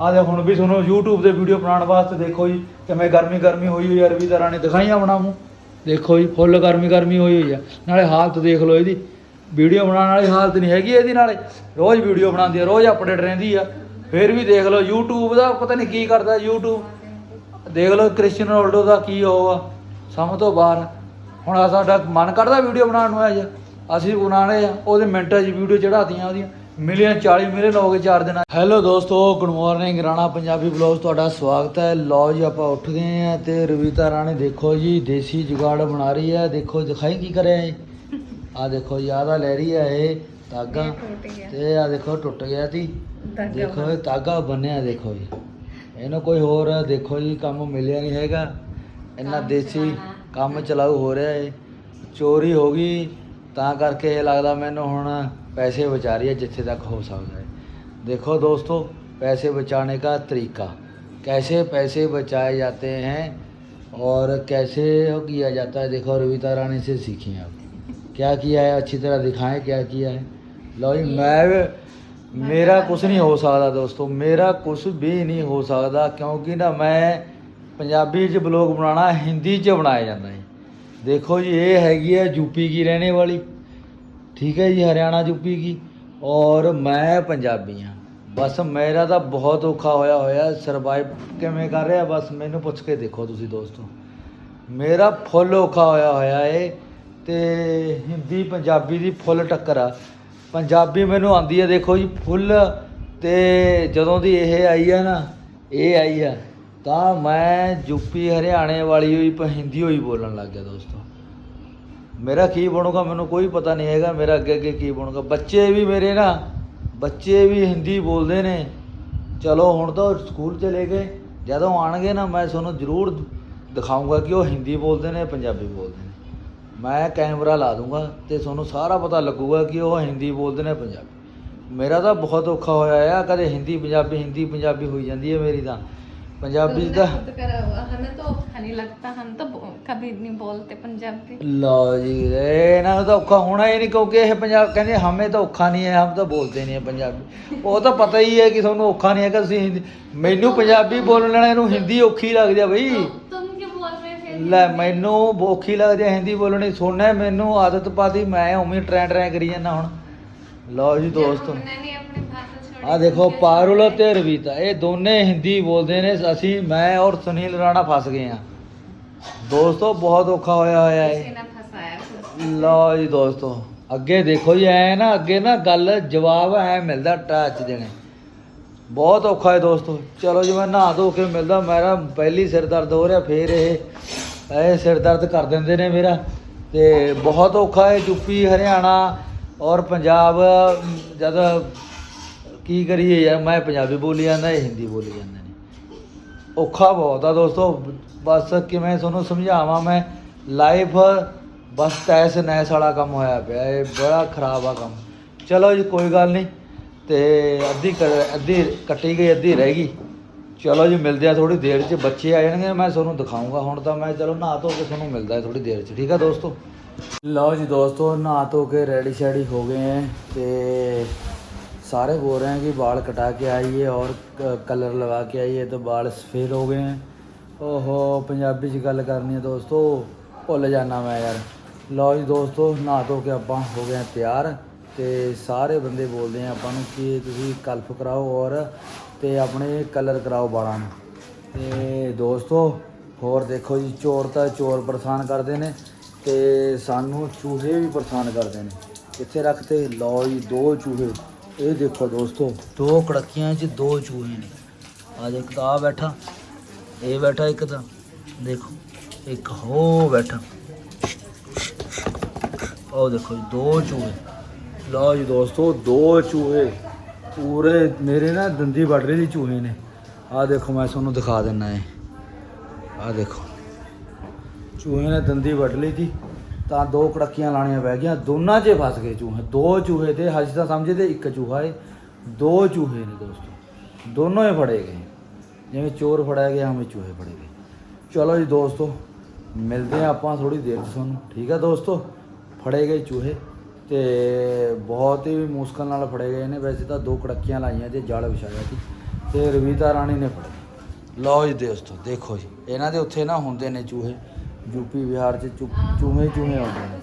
ਆ ਦੇ ਹੁਣ ਵੀ ਤੁਹਾਨੂੰ YouTube ਤੇ ਵੀਡੀਓ ਬਣਾਉਣ ਵਾਸਤੇ ਦੇਖੋ ਜੀ, ਕਿਵੇਂ ਗਰਮੀ ਗਰਮੀ ਹੋਈ ਹੋਈ ਆ, ਰਵੀ ਦਾ ਰਾਣੀ ਦਿਖਾਈਆਂ ਬਣਾਉਂ ਦੇਖੋ ਜੀ, ਫੁੱਲ ਗਰਮੀ ਗਰਮੀ ਹੋਈ ਹੋਈ ਆ। ਨਾਲੇ ਹਾਲਤ ਦੇਖ ਲਓ ਇਹਦੀ। ਵੀਡੀਓ ਬਣਾਉਣ ਵਾਲੀ ਹਾਲਤ ਨਹੀਂ ਹੈਗੀ ਇਹਦੀ ਨਾਲੇ। ਰੋਜ਼ ਵੀਡੀਓ ਬਣਾਉਂਦੀ ਆ, ਰੋਜ਼ ਅਪਡੇਟ ਰਹਿੰਦੀ ਆ। ਫਿਰ ਵੀ ਦੇਖ ਲਓ, YouTube ਦਾ ਪਤਾ ਨਹੀਂ ਕੀ ਕਰਦਾ, YouTube ਦੇਖ ਲਓ, ਕ੍ਰਿਸਚੀਅਨ ਰੋਨਾਲਡੋ ਦਾ ਕੀ ਉਹ ਆ ਸਮਝ ਤੋਂ ਬਾਹਰ। ਹੁਣ ਸਾਡਾ ਮਨ ਕਰਦਾ ਵੀਡੀਓ ਬਣਾਉਣ ਨੂੰ ਅੱਜ ਅਸੀਂ ਬਣਾਣੇ ਆ, ਉਹਦੇ ਮਿੰਟਾਂ 'ਚ ਵੀਡੀਓ ਚੜਾਤੀਆਂ ਉਹਦੀਆਂ। ਮਿਲੀਅਨ 40 ਮਿਲੀਅਨ ਹੋ ਗਏ ਚਾਰ ਦਿਨਾਂ। 'ਚ। ਹੈਲੋ ਦੋਸਤੋ good morning Rana Punjabi blog ਤੁਹਾਡਾ ਸਵਾਗਤ ਹੈ। ਲਓ ਜੀ ਆਪਾਂ ਉੱਠ ਗਏ ਆ ਤੇ ਰਵੀਤਾ ਰਾਣੀ ਦੇਖੋ ਜੀ ਦੇਸੀ ਜੁਗਾੜ ਬਣਾ ਰਹੀ ਹੈ। ਦੇਖੋ ਦਿਖਾਈ ਕੀ ਕਰਿਆ ਇਹ? ਆ ਦੇਖੋ ਜੀ ਆਹ ਦਾ ਲੈ ਰਹੀ ਹੈ ਇਹ ਗਿਆ। ਤੇ ਆ ਦੇਖੋ ਟੁੱਟ ਗਿਆ ਸੀ। ਦੇਖੋ ਇਹ ਧਾਗਾ ਬੰਨਿਆ ਦੇਖੋ ਜੀ। ਇਹਨੂੰ ਕੋਈ ਹੋਰ ਦੇਖੋ ਜੀ ਕੰਮ ਮਿਲਿਆ ਨਹੀਂ ਹੈਗਾ। ਇੰਨਾ ਦੇਸੀ ਕੰਮ ਚਲਾਊ ਹੋ ਰਿਹਾ ਏ ਚੋਰੀ ਹੋ ਗਈ। ਤਾਂ ਕਰਕੇ ਇਹ ਲੱਗਦਾ ਮੈਨੂੰ ਹੁਣ ਪੈਸੇ ਬਚਾ ਰਹੀ ਹੈ ਜਿੱਥੇ ਤੱਕ ਹੋ ਸਕਦਾ ਹੈ देखो दोस्तों पैसे बचाने का तरीका कैसे पैसे बचाए जाते हैं और कैसे किया जाता है देखो रविता रानी से सीखिए आप क्या किया है अच्छी तरह दिखाएं क्या किया है लो जी मैं मेरा कुछ नहीं हो सकता दोस्तों मेरा कुछ भी नहीं हो सकता क्योंकि ना मैं ਪੰਜਾਬੀ 'ਚ ਬਲੌਗ ਬਣਾਉਣਾ ਹਿੰਦੀ 'ਚ ਬਣਾਇਆ ਜਾਂਦਾ ਹੈ ਦੇਖੋ ਜੀ ਇਹ ਹੈਗੀ ਹੈ ਯੂਪੀ ਕੀ ਰਹਿਣੇ ਵਾਲੀ ਠੀਕ ਹੈ ਜੀ, ਹਰਿਆਣਾ ਯੂਪੀ ਕੀ। ਔਰ ਮੈਂ ਪੰਜਾਬੀ ਹਾਂ। ਬਸ ਮੇਰਾ ਤਾਂ ਬਹੁਤ ਔਖਾ ਹੋਇਆ ਹੋਇਆ ਸਰਵਾਈਵ ਕਿਵੇਂ ਕਰ ਰਿਹਾ? ਬਸ ਮੈਨੂੰ ਪੁੱਛ ਕੇ ਦੇਖੋ ਤੁਸੀਂ ਦੋਸਤੋ। ਮੇਰਾ ਫੁੱਲ ਔਖਾ ਹੋਇਆ ਹੋਇਆ ਏ, ਤੇ ਹਿੰਦੀ, ਪੰਜਾਬੀ ਦੀ ਫੁੱਲ ਟੱਕਰ ਆ। ਪੰਜਾਬੀ ਮੈਨੂੰ ਆਂਦੀ ਹੈ ਦੇਖੋ ਜੀ, ਫੁੱਲ। ਤੇ ਜਦੋਂ ਦੀ ਇਹ ਆਈ ਆ ਨਾ, ਇਹ ਆਈ ਆ, ਤਾਂ ਮੈਂ ਯੂਪੀ ਹਰਿਆਣੇ ਵਾਲੀ ਹੋਈ ਹਿੰਦੀ ਹੋਈ ਬੋਲਣ ਲੱਗ ਗਿਆ ਦੋਸਤੋ। ਮੇਰਾ ਕੀ ਬਣੂਗਾ, ਮੈਨੂੰ ਕੋਈ ਪਤਾ ਨਹੀਂ ਹੈਗਾ ਮੇਰਾ ਅੱਗੇ ਅੱਗੇ ਕੀ ਬਣੂਗਾ। ਬੱਚੇ ਵੀ ਮੇਰੇ ਨਾ, ਬੱਚੇ ਵੀ ਹਿੰਦੀ ਬੋਲਦੇ ਨੇ। ਚਲੋ ਹੁਣ ਤਾਂ ਸਕੂਲ ਚਲੇ ਗਏ। ਜਦੋਂ ਆਣਗੇ ਨਾ, ਮੈਂ ਤੁਹਾਨੂੰ ਜ਼ਰੂਰ ਦਿਖਾਊਂਗਾ ਕਿ ਉਹ ਹਿੰਦੀ ਬੋਲਦੇ ਨੇ ਪੰਜਾਬੀ ਬੋਲਦੇ ਨੇ। ਮੈਂ ਕੈਮਰਾ ਲਾ ਦੂੰਗਾ ਤੇ ਤੁਹਾਨੂੰ ਸਾਰਾ ਪਤਾ ਲੱਗੂਗਾ ਕਿ ਉਹ ਹਿੰਦੀ ਬੋਲਦੇ ਨੇ ਪੰਜਾਬੀ। ਮੇਰਾ ਤਾਂ ਬਹੁਤ ਔਖਾ ਹੋਇਆ ਆ, ਕਦੇ ਹਿੰਦੀ ਪੰਜਾਬੀ ਹਿੰਦੀ ਪੰਜਾਬੀ ਹੋਈ ਜਾਂਦੀ ਹੈ ਮੇਰੀ ਤਾਂ। ਪੰਜਾਬੀ ਦਾ। ਔਖਾ ਨਹੀਂ ਲਓ ਜੀ ਇਹ ਇਹਨਾਂ ਤਾਂ ਔਖਾ ਹੋਣਾ ਹੀ ਨਹੀਂ ਕਿਉਂਕਿ ਇਹ ਪੰਜਾਬ ਕਹਿੰਦੇ ਹਮੇ ਤਾਂ ਔਖਾ ਨਹੀਂ ਹੈ ਹਮ ਤਾਂ ਬੋਲਦੇ ਨਹੀਂ ਪੰਜਾਬੀ। ਉਹ ਤਾਂ ਪਤਾ ਹੀ ਹੈ ਕਿ ਤੁਹਾਨੂੰ ਔਖਾ ਨਹੀਂ ਹੈ ਕਿ ਮੈਨੂੰ ਪੰਜਾਬੀ ਬੋਲਣ ਵਾਲਿਆਂ ਨੂੰ ਹਿੰਦੀ ਔਖੀ ਲੱਗਦੀ ਆ ਬਈ। ਲੈ ਮੈਨੂੰ ਔਖੀ ਲੱਗਦੀ ਹੈ ਹਿੰਦੀ ਬੋਲਣੀ ਸੁਣਨਾ ਮੈਨੂੰ ਆਦਤ ਪਾਦੀ ਮੈਂ ਉਵੇਂ ਟ੍ਰੈਂ ਟ੍ਰੈਂ ਕਰੀ ਜਾਂਦਾ ਹੁਣ। ਲਓ ਜੀ ਦੋਸਤੋ। ਆ ਦੇਖੋ ਪਾਰੁਲ ਤੇ ਰਵੀਤਾ ਇਹ ਦੋਨੇ ਹਿੰਦੀ ਬੋਲਦੇ ਨੇ। ਅਸੀਂ ਮੈਂ ਔਰ ਸੁਨੀਲ ਰਾਣਾ ਫਸ ਗਏ ਆ ਦੋਸਤੋ ਬਹੁਤ ਔਖਾ ਹੋਇਆ ਹੋਇਆ ਹੈ ਲਓ ਜੀ ਦੋਸਤੋ ਅੱਗੇ ਦੇਖੋ ਜੀ ਐ ਨਾ ਅੱਗੇ ਨਾ ਗੱਲ ਜਵਾਬ ਐ ਮਿਲਦਾ ਟੱਚ ਦੇਣੇ ਬਹੁਤ ਔਖਾ ਹੈ ਦੋਸਤੋ। ਚਲੋ ਜੀ ਮੈਂ ਨਹਾ ਧੋ ਕੇ ਮਿਲਦਾ ਮੇਰਾ ਪਹਿਲੀ ਸਿਰ ਦਰਦ ਹੋ ਰਿਹਾ ਫੇਰ ਇਹ ਇਹ ਸਿਰ ਦਰਦ ਕਰ ਦਿੰਦੇ ਨੇ ਮੇਰਾ। ਤੇ ਬਹੁਤ ਔਖਾ ਹੈ ਯੂਪੀ ਹਰਿਆਣਾ ਔਰ ਪੰਜਾਬ ਜਦ ਕੀ ਕਰੀਏ ਯਾਰ? ਮੈਂ ਪੰਜਾਬੀ ਬੋਲੀ ਜਾਂਦਾ, ਇਹ ਹਿੰਦੀ ਬੋਲੀ ਜਾਂਦਾ ਨੇ ਔਖਾ ਬਹੁਤ ਆ ਦੋਸਤੋ। ਬਸ ਕਿਵੇਂ ਤੁਹਾਨੂੰ ਸਮਝਾਵਾਂ ਮੈਂ? ਲਾਈਫ ਬਸ ਤੈਸ ਨੈਸ ਵਾਲਾ ਕੰਮ ਹੋਇਆ ਪਿਆ। ਇਹ ਬੜਾ ਖਰਾਬ ਆ ਕੰਮ। ਚਲੋ ਜੀ, ਕੋਈ ਗੱਲ ਨਹੀਂ। ਤੇ ਅੱਧੀ ਕਰ- ਅੱਧੀ ਕੱਟੀ ਗਈ, ਅੱਧੀ ਰਹਿ ਗਈ। ਚਲੋ ਜੀ, ਮਿਲਦੇ ਆ ਥੋੜੀ ਦੇਰ 'ਚ। ਬੱਚੇ ਆ ਜਾਣਗੇ, ਮੈਂ ਤੁਹਾਨੂੰ ਦਿਖਾਊਂਗਾ ਹੁਣ ਤਾਂ ਮੈਂ ਚਲੋ ਨਹਾ ਧੋ ਕੇ ਤੁਹਾਨੂੰ ਮਿਲਦਾ ਥੋੜੀ ਦੇਰ 'ਚ। ਠੀਕ ਆ ਦੋਸਤੋ? ਲਓ ਜੀ ਦੋਸਤੋ, ਨਹਾ ਧੋ ਕੇ ਰੈਡੀ ਸ਼ੈਡੀ ਹੋ ਗਏ ਹੈ ਤੇ सारे बोल रहे हैं कि बाल कटा के आइए और क- कलर लगा के आइए तो बाल सफ़ेद हो गए हैं ओहो पंजाबी च गल करनी है दोस्तों भुल जाना मैं यार ਲਓ ਜੀ ਦੋਸਤੋ ਨਹਾ ਧੋ ਕੇ ਆਪਾਂ ਹੋ ਗਏ ਹਾਂ ਤਿਆਰ ਤੇ ਸਾਰੇ ਬੰਦੇ ਬੋਲਦੇ ਆ ਆਪਾਂ ਨੂੰ ਕਿ ਤੁਸੀਂ ਕਲਫ ਕਰਾਓ ਔਰ ਤੇ ਆਪਣੇ ਕਲਰ ਕਰਾਓ ਵਾਲਾਂ ਨੂੰ ਤੇ ਦੋਸਤੋ ਹੋਰ ਦੇਖੋ ਜੀ ਚੋਰ ਤਾਂ ਚੋਰ ਪਰੇਸ਼ਾਨ ਕਰਦੇ ਨੇ ਤੇ ਸਾਨੂੰ ਚੂਹੇ ਵੀ ਪਰੇਸ਼ਾਨ ਕਰਦੇ ਨੇ ਕਿੱਥੇ ਰੱਖਤੇ ਲਓ ਜੀ ਦੋ ਚੂਹੇ ਇਹ ਦੇਖੋ ਦੋਸਤੋ, ਦੋ ਕੜਕੀਆਂ 'ਚ ਦੋ ਚੂਹੇ ਨੇ। ਆ ਇੱਕ ਤਾਂ ਆ ਬੈਠਾ, ਇਹ ਬੈਠਾ ਇੱਕ ਤਾਂ, ਦੇਖੋ, ਇੱਕ ਹੋ ਬੈਠਾ। ਉਹ ਦੇਖੋ ਜੀ, ਦੋ ਚੂਹੇ। ਲਓ ਜੀ ਦੋਸਤੋ, ਦੋ ਚੂਹੇ। ਪੂਰੇ ਮੇਰੇ ਨਾ ਦੰਦੀ ਵੱਢ ਰਹੀ ਦੀ ਚੂਹੇ ਨੇ। ਆ ਦੇਖੋ, ਮੈਂ ਤੁਹਾਨੂੰ ਦਿਖਾ ਦਿੰਨਾ ਹੈ ਆ ਦੇਖੋ। ਚੂਹੇ ਨੇ ਦੰਦੀ ਵੱਢ ਲਈ ਸੀ। ਤਾਂ ਦੋ ਕੜਕੀਆਂ ਲਾਣੀਆਂ ਪੈ ਗਈਆਂ, ਦੋਨਾਂ 'ਚ ਫਸ ਗਏ ਚੂਹੇ, ਦੋ ਚੂਹੇ ਤੇ ਹਜ ਤਾਂ ਸਮਝਦੇ ਇੱਕ ਚੂਹਾ ਏ, ਦੋ ਚੂਹੇ ਨੇ ਦੋਸਤੋ, ਦੋਨੋਂ ਹੀ ਫੜੇ ਗਏ। ਜਿਵੇਂ ਚੋਰ ਫੜਿਆ ਗਿਆ ਹਮੇ ਚੂਹੇ ਫੜੇ ਗਏ। ਚਲੋ ਜੀ ਦੋਸਤੋ, ਮਿਲਦੇ ਆ ਆਪਾਂ ਥੋੜੀ ਦੇਰ ਤੁਹਾਨੂੰ। ਠੀਕ ਆ ਦੋਸਤੋ? ਫੜੇ ਗਏ ਚੂਹੇ ਤੇ ਬਹੁਤ ਹੀ ਮੁਸ਼ਕਲ ਨਾਲ ਫੜੇ ਗਏ ਨੇ। ਵੈਸੇ ਤਾਂ ਦੋ ਕੜਕੀਆਂ ਲਾਈਆਂ ਤੇ ਜਲ ਵਿਛਾਇਆ ਸੀ ਤੇ ਰਵੀਤਾ ਰਾਣੀ ਨੇ ਫੜੇ। ਲਓ ਜੀ ਦੋਸਤੋ, ਦੇਖੋ ਜੀ, ਇਹਨਾਂ ਦੇ ਉੱਥੇ ਨਾ ਹੁੰਦੇ ਨੇ ਚੂਹੇ। ਯੂਪੀ ਬਿਹਾਰ 'ਚ ਚੂ- ਚੂਹੇ ਚੂਹੇ ਆਉਂਦੇ ਨੇ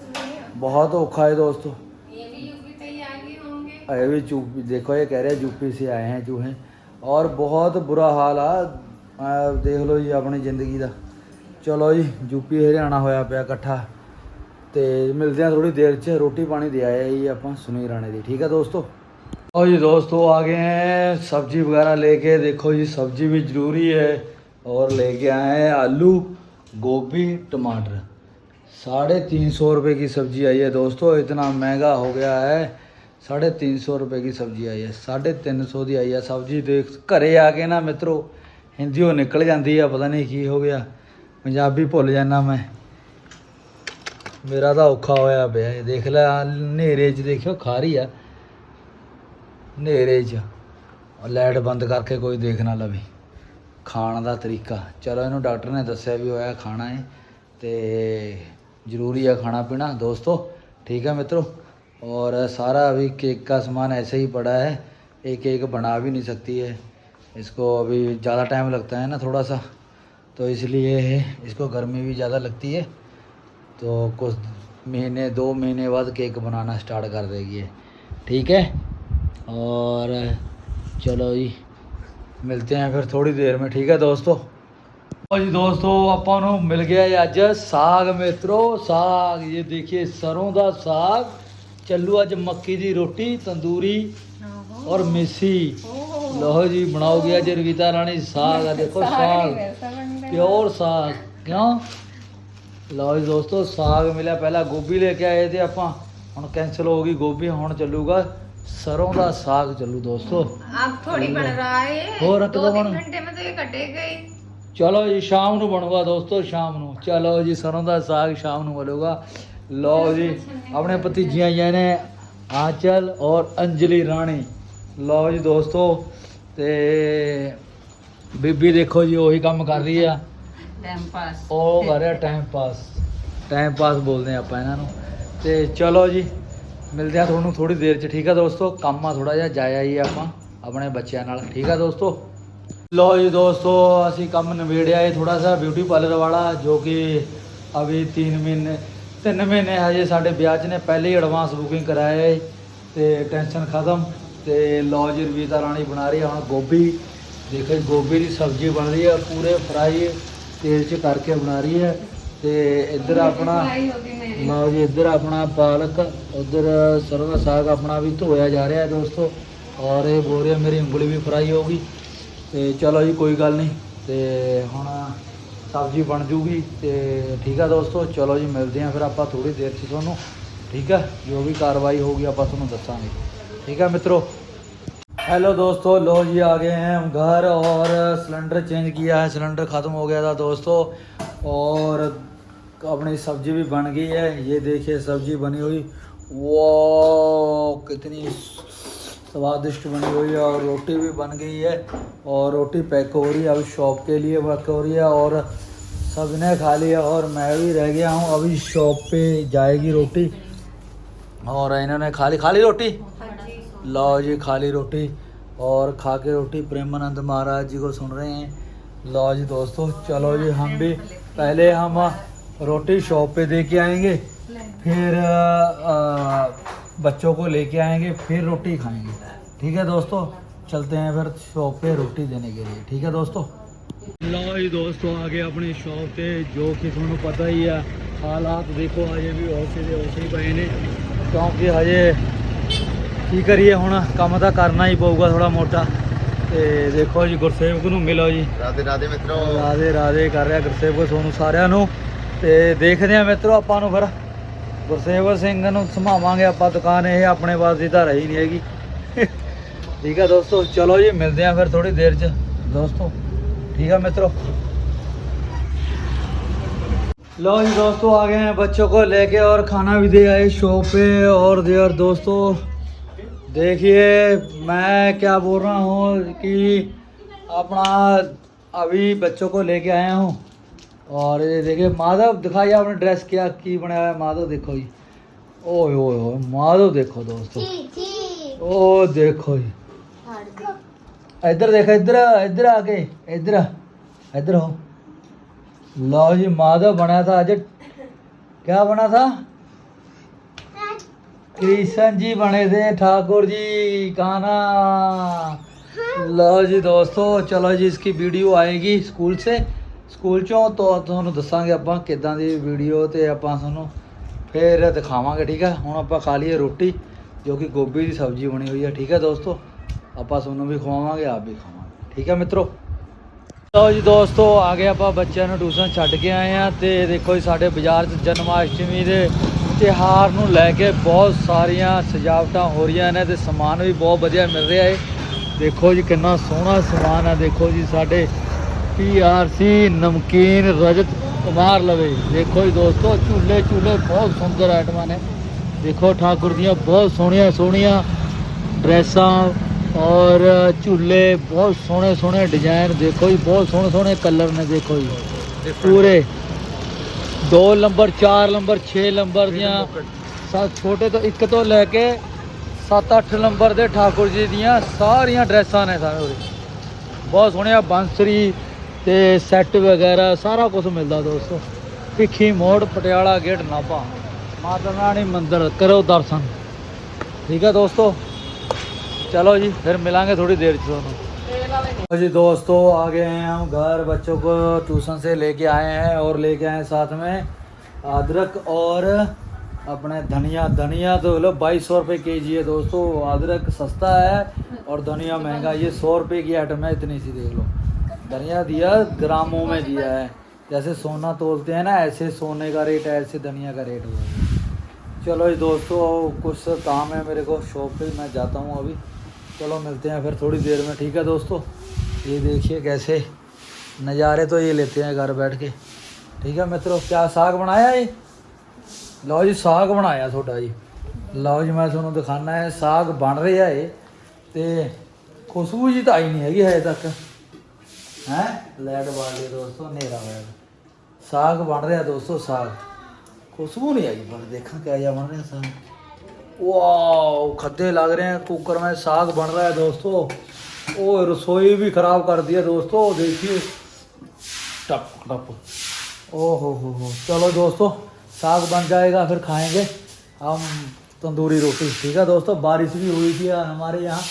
ਬਹੁਤ ਔਖਾ ਹੈ ਦੋਸਤੋ ये भी यूपी से ही आगे होंगे ये भी चूपी देखो ये कह रहे हैं यूपी से आए हैं चूहे और बहुत बुरा ਹਾਲ ਆ ਆ ਦੇਖ ਲਓ ਜੀ ਆਪਣੀ ਜ਼ਿੰਦਗੀ ਦਾ ਚਲੋ ਜੀ ਯੂਪੀ ਹਰਿਆਣਾ ਹੋਇਆ ਪਿਆ ਇਕੱਠਾ ਤੇ ਮਿਲਦੇ ਆ ਥੋੜੀ ਦੇਰ 'ਚ ਰੋਟੀ ਪਾਣੀ ਦੇ ਆਏ ਜੀ ਆਪਾਂ ਸੁਨੀਲ ਰਾਣੇ ਦੀ ਠੀਕ ਹੈ ਦੋਸਤੋ और जी दोस्तों आ गए हैं सब्जी वगैरह लेके देखो जी सब्जी भी ज़रूरी है और लेके आए हैं आलू गोभी टमाटर साढ़े तीन सौ रुपये की सब्जी आई है दोस्तों इतना महंगा हो गया है साढ़े तीन सौ रुपये की सब्जी आई है साढ़े तीन सौ ਦੀ ਆਈ ਹੈ ਸਬਜ਼ੀ ਦੇਖ ਘਰੇ ਆ ਕੇ ਨਾ ਮਿੱਤਰੋ ਹਿੰਦੀ ਉਹ ਨਿਕਲ ਜਾਂਦੀ ਆ ਪਤਾ ਨਹੀਂ ਕੀ ਹੋ ਗਿਆ ਪੰਜਾਬੀ ਭੁੱਲ ਜਾਂਦਾ ਮੈਂ ਮੇਰਾ ਤਾਂ ਔਖਾ ਹੋਇਆ ਪਿਆ ਇਹ ਦੇਖ ਲੈ ਆਹ ਹਨੇਰੇ 'ਚ ਦੇਖਿਓ ਖਾਰੀ ਆ ਹਨੇਰੇ 'ਚ ਔਰ ਲਾਈਟ ਬੰਦ ਕਰਕੇ ਕੋਈ ਦੇਖ ਨਾ ਲਵੇ ਖਾਣ ਦਾ ਤਰੀਕਾ ਚਲੋ ਇਹਨੂੰ ਡਾਕਟਰ ਨੇ ਦੱਸਿਆ ਵੀ ਹੋਇਆ ਖਾਣਾ ਹੈ ਤੇ ਜ਼ਰੂਰੀ ਹੈ ਖਾਣਾ पीना दोस्तों ठीक है मित्रों और सारा अभी केक का सामान ऐसे ही पड़ा है एक केक बना भी नहीं सकती है इसको अभी ज़्यादा टाइम लगता है ना थोड़ा सा तो इसलिए इसको गर्मी भी ज़्यादा लगती है तो कुछ महीने दो महीने बाद केक बनाना स्टार्ट कर देगी ये ठीक है और चलो जी ਮਿਲਤੇ हैं ਫਿਰ ਥੋੜੀ ਦੇਰ में ਠੀਕ ਹੈ ਦੋਸਤੋ? ਲਓ ਜੀ ਦੋਸਤੋ ਆਪਾਂ ਨੂੰ ਮਿਲ ਗਿਆ ਹੈ ਅੱਜ ਸਾਗ ਮਿੱਤਰੋ ਸਾਗ ਇਹ ਦੇਖੀਏ ਸਰੋਂ ਦਾ ਸਾਗ ਚੱਲੂ ਅੱਜ ਮੱਕੀ ਦੀ ਰੋਟੀ ਤੰਦੂਰੀ ਔਰ ਮਿੱਸੀ। ਲਓ ਜੀ ਬਣਾਓਗੇ ਅੱਜ ਰਵੀਤਾ ਰਾਣੀ ਸਾਗ ਆ ਦੇਖੋ ਸਾਗ ਪਿਓਰ ਸਾਗ ਕਿਉਂ? ਲਓ ਜੀ ਦੋਸਤੋ ਸਾਗ ਮਿਲਿਆ ਪਹਿਲਾਂ ਗੋਭੀ ਲੈ ਕੇ ਆਏ ਤੇ ਆਪਾਂ ਹੁਣ ਕੈਂਸਲ ਹੋ ਗਈ ਗੋਭੀ ਹੁਣ ਚੱਲੂਗਾ ਸਰੋਂ ਦਾ ਸਾਗ ਚੱਲੂ ਦੋਸਤੋ अब थोड़ी बन रहा है और रख दो दो तीन बन। घंटे में तो ये कटेगा ही ਚਲੋ ਜੀ ਸ਼ਾਮ ਨੂੰ ਬਣੂਗਾ ਦੋਸਤੋ ਸ਼ਾਮ ਨੂੰ ਚਲੋ ਜੀ ਸਰੋਂ ਦਾ ਸਾਗ ਸ਼ਾਮ ਨੂੰ ਮਿਲੂਗਾ ਲਓ ਜੀ ਆਪਣੇ ਭਤੀਜੀਆਂ ਆਈਆਂ ਨੇ ਆਂਚਲ ਔਰ ਅੰਜਲੀ ਰਾਣੀ ਲਓ ਜੀ ਦੋਸਤੋ ਤੇ ਬੀਬੀ ਦੇਖੋ ਜੀ ਉਹੀ ਕੰਮ ਕਰ ਰਹੀ ਆ टाइम पास ਉਹ ਕਰ ਰਿਹਾ ਟਾਈਮ ਪਾਸ ਟਾਈਮ ਪਾਸ ਬੋਲਦੇ ਆ ਆਪਾਂ ਇਹਨਾਂ ਨੂੰ ਤੇ ਚਲੋ ਜੀ ਮਿਲਦੇ ਆ ਤੁਹਾਨੂੰ ਥੋੜੀ ਦੇਰ 'ਚ ਠੀਕ ਆ ਦੋਸਤੋ? ਕੰਮ ਆ ਥੋੜਾ ਜਿਹਾ ਜਾਇਆ ਹੀ ਆਪਾਂ ਆਪਣੇ ਬੱਚਿਆਂ ਨਾਲ ਠੀਕ ਆ ਦੋਸਤੋ? ਲੋ ਜੀ ਦੋਸਤੋ ਅਸੀਂ ਕੰਮ ਨਵੇੜਿਆ ਇਹ ਥੋੜਾ ਜਿਹਾ ਬਿਊਟੀ ਪਾਰਲਰ ਵਾਲਾ ਜੋ ਕਿ ਅਭੀ 3 ਮਹੀਨੇ 3 ਮਹੀਨੇ ਹਜੇ ਸਾਡੇ ਵਿਆਹ 'ਚ ਨੇ ਪਹਿਲੇ ਹੀ ਐਡਵਾਂਸ ਬੁਕਿੰਗ ਕਰਾਇਆ ਹੈ ਤੇ ਟੈਨਸ਼ਨ ਖਤਮ ਤੇ ਲੋ ਜੀ ਰਵੀਤਾ ਰਾਣੀ ਬਣਾ ਰਹੀ ਆ ਹੁਣ ਗੋਭੀ। ਦੇਖੋ ਗੋਭੀ ਦੀ ਸਬਜ਼ੀ ਬਣ ਰਹੀ ਆ ਪੂਰੇ ਫਰਾਈ ਤੇਲ 'ਚ ਕਰਕੇ ਬਣਾ ਰਹੀ ਹੈ ਤੇ ਇੱਧਰ ਆਪਣਾ ਲਓ ਜੀ ਇੱਧਰ ਆਪਣਾ ਪਾਲਕ ਉਧਰ ਸਰੋਂ ਦਾ ਸਾਗ ਆਪਣਾ ਵੀ ਧੋਇਆ ਜਾ ਰਿਹਾ ਹੈ ਦੋਸਤੋ ਔਰ ਇਹ ਬੋਲ ਰਿਹਾ ਮੇਰੀ ਉਂਗਲੀ ਵੀ ਫਰਾਈ ਹੋ ਗਈ ਤੇ ਚਲੋ ਜੀ ਕੋਈ ਗੱਲ ਨਹੀਂ ਤੇ ਹੁਣ ਸਬਜ਼ੀ ਬਣ ਜੂਗੀ ਤੇ ਠੀਕ ਆ ਦੋਸਤੋ ਚਲੋ ਜੀ ਮਿਲਦੇ ਆ ਫਿਰ ਆਪਾਂ ਥੋੜੀ ਦੇਰ 'ਚ ਤੁਹਾਨੂੰ ਠੀਕ ਹੈ ਜੋ ਵੀ ਕਾਰਵਾਈ ਹੋਊਗੀ ਆਪਾਂ ਤੁਹਾਨੂੰ ਦੱਸਾਂਗੇ ठीक है मित्रों हेलो दोस्तों लो जी आ गए हैं हम घर और सिलेंडर चेंज किया है सिलेंडर ख़त्म हो गया था दोस्तों और अपनी सब्ज़ी भी बन गई है। ये देखिए, सब्ज़ी बनी हुई। वो कितनी स्वादिष्ट बनी हुई है और रोटी भी बन गई है और रोटी पैक हो रही है अभी शॉप के लिए, पैक हो रही है और सबने खा लिया और मैं भी रह गया हूँ। अभी शॉप पे जाएगी रोटी और इन्होंने खाली खाली रोटी? लाओ जी, खाली रोटी और खा के रोटी। प्रेमानंद महाराज जी को सुन रहे हैं। लाओ जी दोस्तों, चलो जी, हम भी, पहले हम रोटी शॉप पे दे के आएंगे फिर अ, अ, बच्चों को लेके आएंगे फिर रोटी खाएंगे ठीक है दोस्तों चलते हैं फिर शॉप पे रोटी देने के लिए ठीक है दोस्तों ਲਓ ਜੀ ਦੋਸਤੋ ਆ ਗਏ ਆਪਣੀ ਸ਼ਾਪ ਤੇ ਜੋ ਕਿ ਤੁਹਾਨੂੰ ਪਤਾ ਹੀ ਆ ਹਾਲਾਤ ਦੇਖੋ ਹਜੇ ਵੀ ਉਸੇ ਦੇ ਉਸੇ ਹੀ ਪਏ ਨੇ ਕਿਉਂਕਿ ਹਜੇ ਕੀ ਕਰੀਏ ਹੁਣ ਕੰਮ ਤਾਂ ਕਰਨਾ ਹੀ ਪਊਗਾ ਥੋੜਾ ਮੋਟਾ ਤੇ ਦੇਖੋ ਜੀ ਗੁਰਸੇਵਕ ਨੂੰ ਮਿਲੋ ਜੀ ਰਾਧੇ ਰਾਧੇ ਮਿੱਤਰੋ ਰਾਧੇ ਰਾਧੇ ਕਰ ਰਿਹਾ ਗੁਰਸੇਵਕ ਤੁਹਾਨੂੰ ਸਾਰਿਆਂ ਨੂੰ ਤੇ ਦੇਖਦੇ ਆ ਮਿੱਤਰੋ ਆਪਾਂ ਨੂੰ ਫਿਰ ਗੁਰਸੇਵਕ ਸਿੰਘ ਨੂੰ ਸੰਭਾਵਾਂਗੇ ਆਪਾਂ ਦੁਕਾਨ ਇਹ ਆਪਣੇ ਪਾਸ ਦੀ ਤਾਂ ਰਹੀ ਨਹੀਂ ਹੈਗੀ ठीक है दोस्तों चलो जी मिलते हैं फिर थोड़ी देर च दोस्तों ठीक है मित्रों लो जी दोस्तों आ गए हैं बच्चों को लेके और खाना भी दे आए शॉप पे और देर दोस्तों देखिए मैं क्या बोल रहा हूँ कि अपना अभी बच्चों को लेके आया हूँ और ये देखिए माधव दिखाई आपने ड्रेस क्या की बनाया है माधव देखो ये ओए ओए ओए माधव देखो दोस्तों। ओ देखो ये इधर देखो इधर इधर आके इधर इधर हो। लो जी माधव बनाया था आज। क्या बना था? कृष्ण जी बने थे ठाकुर जी काना लो जी दोस्तों चलो जी इसकी वीडियो आएगी स्कूल से। ਸਕੂਲ ਚੋਂ ਤੋਂ ਤੁਹਾਨੂੰ ਦੱਸਾਂਗੇ ਆਪਾਂ ਕਿੱਦਾਂ ਦੀ ਵੀਡੀਓ ਤੇ ਆਪਾਂ ਤੁਹਾਨੂੰ ਫਿਰ ਦਿਖਾਵਾਂਗੇ, ਠੀਕ ਹੈ ਹੁਣ ਆਪਾਂ ਖਾ ਲਈਏ ਰੋਟੀ, ਜੋ ਕਿ ਗੋਭੀ ਦੀ ਸਬਜ਼ੀ ਬਣੀ ਹੋਈ ਹੈ ਠੀਕ ਹੈ ਦੋਸਤੋ? ਆਪਾਂ ਤੁਹਾਨੂੰ ਵੀ ਖਵਾਵਾਂਗੇ, ਆਪ ਵੀ ਖਾਵਾਂਗੇ ਠੀਕ ਹੈ ਮਿੱਤਰੋ? ਲਓ ਜੀ ਦੋਸਤੋ, ਆ ਗਏ ਆਪਾਂ ਬੱਚਿਆਂ ਨੂੰ ਟਿਊਸ਼ਨ ਛੱਡ ਕੇ ਆਏ ਆ ਤੇ ਦੇਖੋ ਜੀ ਸਾਡੇ ਬਾਜ਼ਾਰ 'ਚ ਜਨਮਾਸ਼ਟਮੀ ਦੇ ਤਿਉਹਾਰ ਨੂੰ ਲੈ ਕੇ ਬਹੁਤ ਸਾਰੀਆਂ ਸਜਾਵਟਾਂ ਹੋ ਰਹੀਆਂ ਨੇ ਤੇ ਸਮਾਨ ਵੀ ਬਹੁਤ ਵਧੀਆ ਮਿਲ ਰਿਹਾ ਹੈ ਦੇਖੋ ਜੀ ਕਿੰਨਾ ਸੋਹਣਾ ਸਮਾਨ ਆ, ਦੇਖੋ ਜੀ ਸਾਡੇ ਪੀਆਰਸੀ ਨਮਕੀਨ ਰਜਤ ਕੁਮਾਰ ਲਵੇ। ਦੇਖੋ ਜੀ ਦੋਸਤੋ ਝੂਲੇ ਝੂਲੇ ਬਹੁਤ ਸੁੰਦਰ ਆਈਟਮਾਂ ਨੇ। ਦੇਖੋ ਠਾਕੁਰ ਦੀਆਂ ਬਹੁਤ ਸੋਹਣੀਆਂ ਸੋਹਣੀਆਂ ਡਰੈਸਾਂ ਔਰ ਝੂਲੇ ਬਹੁਤ ਸੋਹਣੇ ਸੋਹਣੇ ਡਿਜ਼ਾਈਨ। ਦੇਖੋ ਜੀ ਬਹੁਤ ਸੋਹਣੇ ਸੋਹਣੇ ਕਲਰ ਨੇ ਦੇਖੋ ਜੀ। ਪੂਰੇ 2 ਨੰਬਰ 4 ਨੰਬਰ 6 ਨੰਬਰ ਦੀਆਂ ਸਭ ਛੋਟੇ ਤੋਂ ਇੱਕ ਤੋਂ ਲੈ ਕੇ 7-8 ਨੰਬਰ ਦੇ ਠਾਕੁਰ ਜੀ ਦੀਆਂ ਸਾਰੀਆਂ ਡਰੈਸਾਂ ਨੇ ਸਾਰੇ ਬਹੁਤ ਸੋਹਣੀਆਂ ਬਾਂਸਰੀ ਤੇ ਸੈੱਟ ਵਗੈਰਾ ਸਾਰਾ ਕੁਝ ਮਿਲਦਾ ਦੋਸਤੋ ਭਿੱਖੀ ਮੋੜ ਪਟਿਆਲਾ ਗੇਟ ਨਾਭਾ ਮਾਤਾ ਰਾਣੀ ਮੰਦਿਰ ਕਰੋ ਦਰਸ਼ਨ ਠੀਕ ਹੈ ਦੋਸਤੋ चलो जी फिर मिलाएंगे थोड़ी देर से दोनों जी दोस्तों आ गए हैं हम घर बच्चों को ट्यूशन से लेके आए हैं और लेके आए हैं साथ में अदरक और अपने धनिया धनिया तो लो बाईस सौ रुपये के जी है दोस्तों अदरक सस्ता है और धनिया महंगा ये सौ रुपये की आइटम है इतनी सी देख लो धनिया दिया ग्रामों में दिया है जैसे सोना तोलते हैं ना ऐसे सोने का रेट है ऐसे धनिया का रेट हुआ है चलो जी दोस्तों कुछ काम है मेरे को शॉप पे मैं जाता हूँ अभी चलो मिलते हैं फिर थोड़ी देर में ठीक है दोस्तों ये देखिए कैसे नज़ारे तो ये लेते हैं घर बैठ के ठीक है मित्रों क्या साग बनाया ये ਲਓ ਜੀ ਸਾਗ ਬਣਾਇਆ ਤੁਹਾਡਾ ਜੀ ਲਓ ਜੀ ਮੈਂ ਤੁਹਾਨੂੰ ਦਿਖਾਣਾ ਹੈ ਸਾਗ ਬਣ ਰਿਹਾ ਏ ਤੇ ਖੁਸ਼ਬੂ ਜੀ ਤਾਂ ਆਈ ਨਹੀਂ ਹੈਗੀ ਹਜੇ ਤੱਕ ਹੈ ਲੈਟ ਬਾਲ ਦੇ ਦੋਸਤੋ ਹਨੇਰਾ ਹੋਇਆ ਸਾਗ ਬਣ ਰਿਹਾ ਦੋਸਤੋ ਸਾਗ ਖੁਸ਼ਬੂ ਨਹੀਂ ਆਈ ਪਰ ਦੇਖਾਂ ਕਿਆ ਜਿਹਾ ਬਣ ਰਿਹਾ ਸਾਗ ਵਾਓ ਖੱਦੇ ਲੱਗ ਰਹੇ हैं कुकर में साग बन रहा है दोस्तों ओ रसोई भी खराब कर दिया दोस्तों देखिए टप टप ओ हो हो हो चलो दोस्तों साग बन जाएगा फिर खाएंगे हम तंदूरी रोटी ठीक है दोस्तों बारिश भी हुई थी यार हमारे यहाँ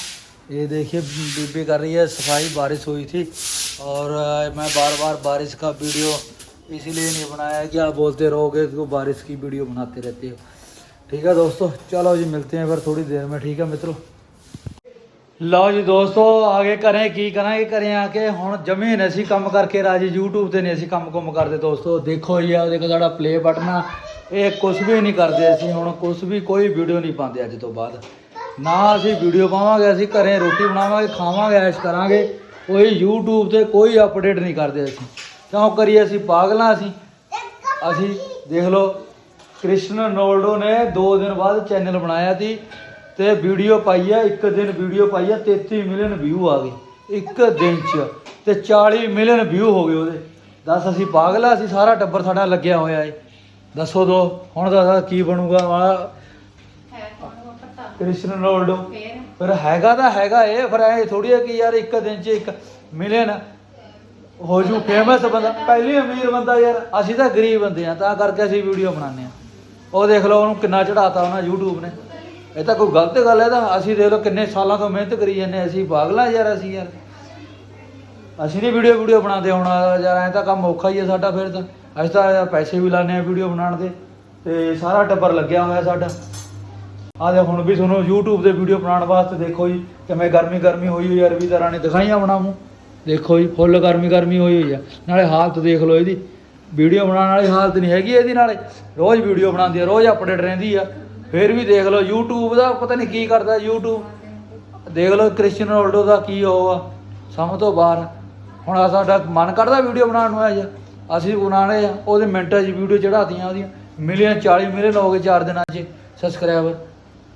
ये देखिए बीबी कर रही है सफाई बारिश हुई थी और अ, मैं बार बार बारिश का वीडियो इसीलिए नहीं बनाया कि आप बोलते रहोगे तो बारिश की वीडियो बनाते रहते हो ठीक है दोस्तों चलो जी मिलते हैं फिर थोड़ी देर में ठीक है मित्रों ਲਓ ਜੀ ਦੋਸਤੋ ਆਗੇ ਕਰੇ ਕੀ ਕਰਾਂਗੇ ਕਰੇ ਆ ਕੇ ਹੁਣ ਜਮੀ ਨਹੀਂ ਅਸੀਂ ਕੰਮ ਕਰਕੇ ਰਾਜੀ YouTube ਤੇ ਨਹੀਂ ਅਸੀਂ ਕੰਮ ਕੁਮ ਕਰਦੇ ਦੋਸਤੋ ਦੇਖੋ ਜੀ ਆ ਦੇਖੋ ਸਾਡਾ ਪਲੇ ਬਟਨ ਆ ਇਹ ਕੁਝ ਵੀ ਨਹੀਂ ਕਰਦੇ ਅਸੀਂ ਹੁਣ ਕੁਝ ਵੀ ਕੋਈ ਵੀਡੀਓ ਨਹੀਂ ਪਾਉਂਦੇ ਅੱਜ ਤੋਂ ਬਾਅਦ ਨਾ ਅਸੀਂ ਵੀਡੀਓ ਪਾਵਾਂਗੇ ਅਸੀਂ ਘਰੇ ਰੋਟੀ ਬਣਾਵਾਂਗੇ ਖਾਵਾਂਗੇ ਐਸ਼ ਕਰਾਂਗੇ ਕੋਈ YouTube ਤੇ ਕੋਈ ਅਪਡੇਟ ਨਹੀਂ ਕਰਦੇ ਅਸੀਂ। ਕਿਉਂ ਕਰੀਏ ਅਸੀਂ? ਪਾਗਲਾਂ ਅਸੀਂ। ਅਸੀਂ ਦੇਖ ਲਓ ਕ੍ਰਿਸ਼ਨ ਰੋਨਾਲਡੋ ਨੇ 2 ਦਿਨ ਬਾਅਦ ਚੈਨਲ ਬਣਾਇਆ ਸੀ ਤੇ ਵੀਡੀਓ ਪਾਈ ਆ ਇੱਕ ਦਿਨ ਵੀਡੀਓ ਪਾਈ ਆ 33 ਮਿਲੀਅਨ ਵਿਊ ਆ ਗਏ। ਇੱਕ ਦਿਨ ਚ ਤੇ 40 ਮਿਲੀਅਨ ਵਿਊ ਹੋ ਗਏ ਉਹਦੇ। ਦੱਸ ਅਸੀਂ ਪਾਗਲ ਅਸੀਂ ਸਾਰਾ ਟੱਬਰ ਸਾਡਾ ਲੱਗਿਆ ਹੋਇਆ ਏ। ਦੱਸੋ ਦੋ ਹੁਣ ਦੱਸ ਕੀ ਬਣੂਗਾ ਵਾਲਾ? Cristiano Ronaldo. ਫਿਰ ਹੈਗਾ ਤਾਂ ਹੈਗਾ ਇਹ ਫਿਰ ਐ ਥੋੜੀ ਹੈ ਕਿ ਯਾਰ ਇੱਕ ਦਿਨ 'ਚ ਇੱਕ ਮਿਲੀਅਨ ਹੋ ਜੂ ਫੇਮਸ ਬੰਦਾ। ਪਹਿਲੀ ਅਮੀਰ ਬੰਦਾ ਯਾਰ, ਅਸੀਂ ਤਾਂ ਗਰੀਬ ਬੰਦੇ ਆ, ਤਾਂ ਕਰਕੇ ਅਸੀਂ ਵੀਡੀਓ ਬਣਾਉਂਦੇ ਆ। ਉਹ ਦੇਖ ਲਓ ਉਹਨੂੰ ਕਿੰਨਾ ਚੜਾਤਾ ਉਹਨਾਂ YouTube ਨੇ। ਇਹ ਤਾਂ ਕੋਈ ਗਲਤ ਗੱਲ ਹੈ ਤਾਂ ਅਸੀਂ ਦੇਖ ਲਓ ਕਿੰਨੇ ਸਾਲਾਂ ਤੋਂ ਮਿਹਨਤ ਕਰੀ ਜਾਂਦੇ ਅਸੀਂ ਪਾਗਲਾਂ ਯਾਰ ਅਸੀਂ ਯਾਰ। ਅਸੀਂ ਨਹੀਂ ਵੀਡੀਓ ਵੀਡੀਓ ਬਣਾਉਂਦੇ ਹੁਣ, ਯਾਰ ਐਂ ਤਾਂ ਕੰਮ ਔਖਾ ਹੀ ਹੈ ਸਾਡਾ ਫਿਰ ਤਾਂ। ਅਸੀਂ ਤਾਂ ਪੈਸੇ ਵੀ ਲਾਉਂਦੇ ਆ ਵੀਡੀਓ ਬਣਾਉਣ ਦੇ, ਤੇ ਸਾਰਾ ਟੱਬਰ ਲੱਗਿਆ ਹੋਇਆ ਸਾਡਾ। ਆ ਦੇ ਹੁਣ ਵੀ ਤੁਹਾਨੂੰ YouTube ਤੇ ਵੀਡੀਓ ਬਣਾਉਣ ਵਾਸਤੇ ਦੇਖੋ ਜੀ, ਕਿਵੇਂ ਗਰਮੀ ਗਰਮੀ ਹੋਈ ਹੋਈ ਅਰਵੀ ਤਰ੍ਹਾਂ ਨੇ ਦਿਖਾਈਆਂ ਬਣਾਉਂ ਦੇਖੋ ਜੀ, ਫੁੱਲ ਗਰਮੀ ਗਰਮੀ ਹੋਈ ਹੋਈ ਆ। ਨਾਲੇ ਹਾਲਤ ਦੇਖ ਲਓ ਇਹਦੀ। ਵੀਡੀਓ ਬਣਾਉਣ ਵਾਲੀ ਹਾਲਤ ਨਹੀਂ ਹੈਗੀ ਇਹਦੀ ਨਾਲੇ। ਰੋਜ਼ ਵੀਡੀਓ ਬਣਾਉਂਦੀ ਆ, ਰੋਜ਼ ਅਪਡੇਟ ਰਹਿੰਦੀ ਆ। ਫਿਰ ਵੀ ਦੇਖ ਲਓ, YouTube ਦਾ ਪਤਾ ਨਹੀਂ ਕੀ ਕਰਦਾ, YouTube ਦੇਖ ਲਓ ਕ੍ਰਿਸਚੀਅਨ ਰੋਨਾਲਡੋ ਦਾ ਕੀ ਉਹ ਆ ਸਮਝ ਤੋਂ ਬਾਹਰ। ਹੁਣ ਸਾਡਾ ਮਨ ਕਰਦਾ ਵੀਡੀਓ ਬਣਾਉਣ ਨੂੰ ਆ ਜਾ ਅਸੀਂ ਬਣਾਣੇ ਆ, ਉਹਦੇ ਮਿੰਟਾਂ 'ਚ ਵੀਡੀਓ ਚੜਾਤੀਆਂ ਉਹਦੀਆਂ। ਮਿਲੀਅਨ 40 ਮਿਲੀਅਨ ਹੋ ਗਏ 4 ਦਿਨਾਂ 'ਚ ਸਬਸਕ੍ਰਾਈਬਰ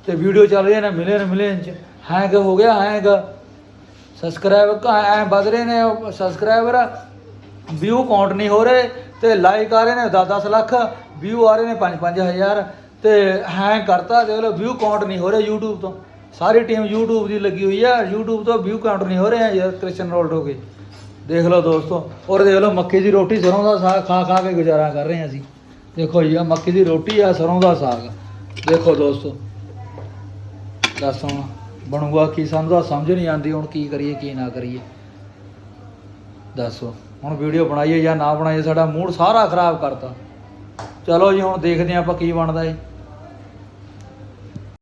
ਤੇ ਵੀਡੀਓ ਚੱਲ ਰਹੀ ਹੈ ਨਾ ਮਿਲੀਅਨ ਮਿਲੀਅਨ 'ਚ ਹੈਂਗ ਹੋ ਗਿਆ ਹੈਂਗ ਸਬਸਕ੍ਰਾਈਬਰ ਕਾ ਐ ਵੱਧ ਰਹੇ ਨੇ ਸਬਸਕ੍ਰਾਈਬਰ ਵਿਊ ਕਾਊਂਟ ਨਹੀਂ ਹੋ ਰਹੇ ਤੇ ਲਾਈਕ ਆ ਰਹੇ ਨੇ 10-10 ਲੱਖ। ਵਿਊ ਆ ਰਹੇ ਨੇ 5-5000 ਤੇ ਹੈਂਗ ਕਰਤਾ, ਦੇਖ ਲਓ ਵਿਊ ਕਾਊਂਟ ਨਹੀਂ ਹੋ ਰਹੇ YouTube ਤੋਂ। ਸਾਰੀ ਟੀਮ YouTube ਦੀ ਲੱਗੀ ਹੋਈ ਆ। YouTube ਤੋਂ ਵਿਊ ਕਾਊਂਟ ਨਹੀਂ ਹੋ ਰਿਹਾ ਯਾਰ, ਕ੍ਰਿਸ਼ਨ ਰੋਲਡੋ ਕੇ ਦੇਖ ਲਓ ਦੋਸਤੋ, ਔਰ ਦੇਖ ਲਓ ਮੱਕੀ ਦੀ ਰੋਟੀ ਸਰੋਂ ਦਾ ਸਾਗ ਖਾ ਖਾ ਕੇ ਗੁਜ਼ਾਰਾ ਕਰ ਰਹੇ ਹਾਂ ਅਸੀਂ। ਦੇਖੋ ਜੀ ਆ ਮੱਕੀ ਦੀ ਰੋਟੀ ਆ ਸਰੋਂ ਦਾ ਸਾਗ। ਦੇਖੋ ਦੋਸਤੋ ਦੱਸ। ਹੁਣ ਬਣੂਗਾ ਕੀ, ਸਾਨੂੰ ਤਾਂ ਸਮਝ ਨਹੀਂ ਆਉਂਦੀ ਹੁਣ ਕੀ ਕਰੀਏ, ਕੀ ਨਾ ਕਰੀਏ। ਦੱਸੋ, ਹੁਣ ਵੀਡੀਓ ਬਣਾਈਏ ਜਾਂ ਨਾ ਬਣਾਈਏ, ਸਾਡਾ ਮੂਡ ਸਾਰਾ ਖਰਾਬ ਕਰਤਾ। ਚਲੋ ਜੀ, ਹੁਣ ਦੇਖਦੇ ਹਾਂ ਆਪਾਂ ਕੀ ਬਣਦਾ ਏ।